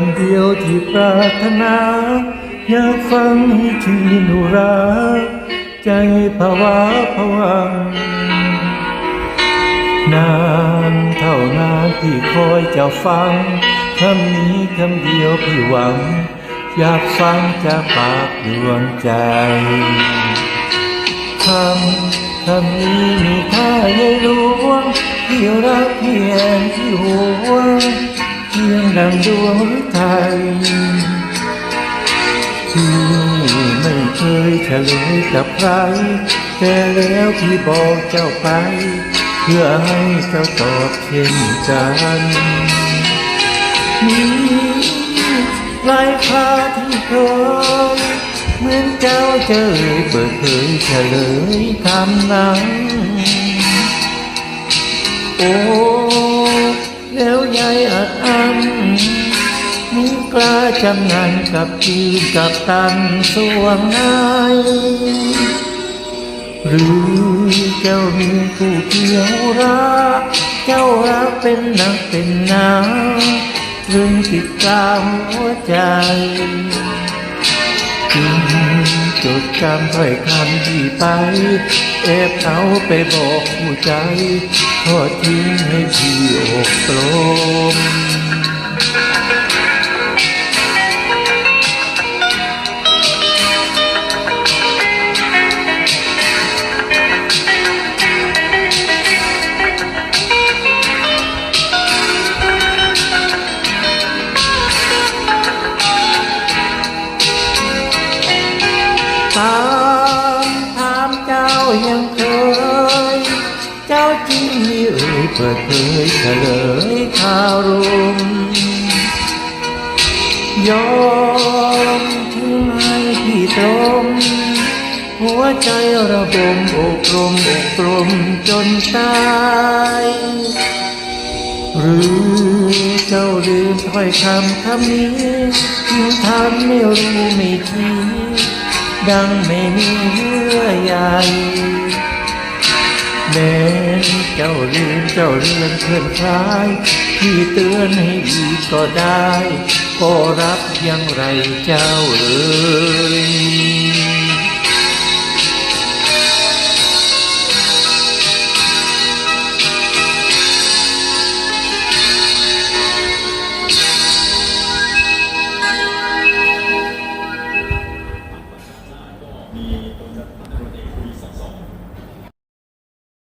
ำเดียวที่ปรารถนา อยากฟังให้ชื่นอุรา ใจภาวะผวัง นานเท่านานที่คอยจะฟังคำนี้คำเดียวพี่หวัง อยากฟังจากปากดวงใจคำคำนี้มีค่าใหญ่หลวงที่รักเพียงที่หว งดังดวงฤทัยที่ไม่เคยเฉลยกับใครแต่แล้วพี่บอกเจ้าไป เพื่อให้เจ้าตอบเช่นกันมีลายคราที่เคยเหมือนเจ้าเจอเปิดเผยเฉลยคำนั้นโอ้แล้วยายอัดอัน ล้าจำงานกับจีนกับตันสวงนายหรือเจ้ามีผู้เกี่ยวรักเจ้ารักเป็นนักเป็นนาเรื่องติดกาวหัวใจจึงจดจำถ้อยคำที่ไปแอบเอาไปบอกผู้ใจทอดทิ้งให้พี่อกตรม ถามถามเจ้ายังเคย เจ้าจริงมีเอ่ยเปิดเผยเฉลยข่ารุมยอมทิ้งให้พี่ตรงหัวใจระบมอกรมอกรมจนตายหรือเจ้าลืมถ้อยคำคำนี้ยิ่งทำไม่รู้ไม่ชี้ ดังไม่มีเยื่อใยแม้เจ้าลืมเจ้าเรือนเพื่อนคลายที่เตือนให้อีกก็ได้ ก็รับยังไรเจ้าเอ๋ย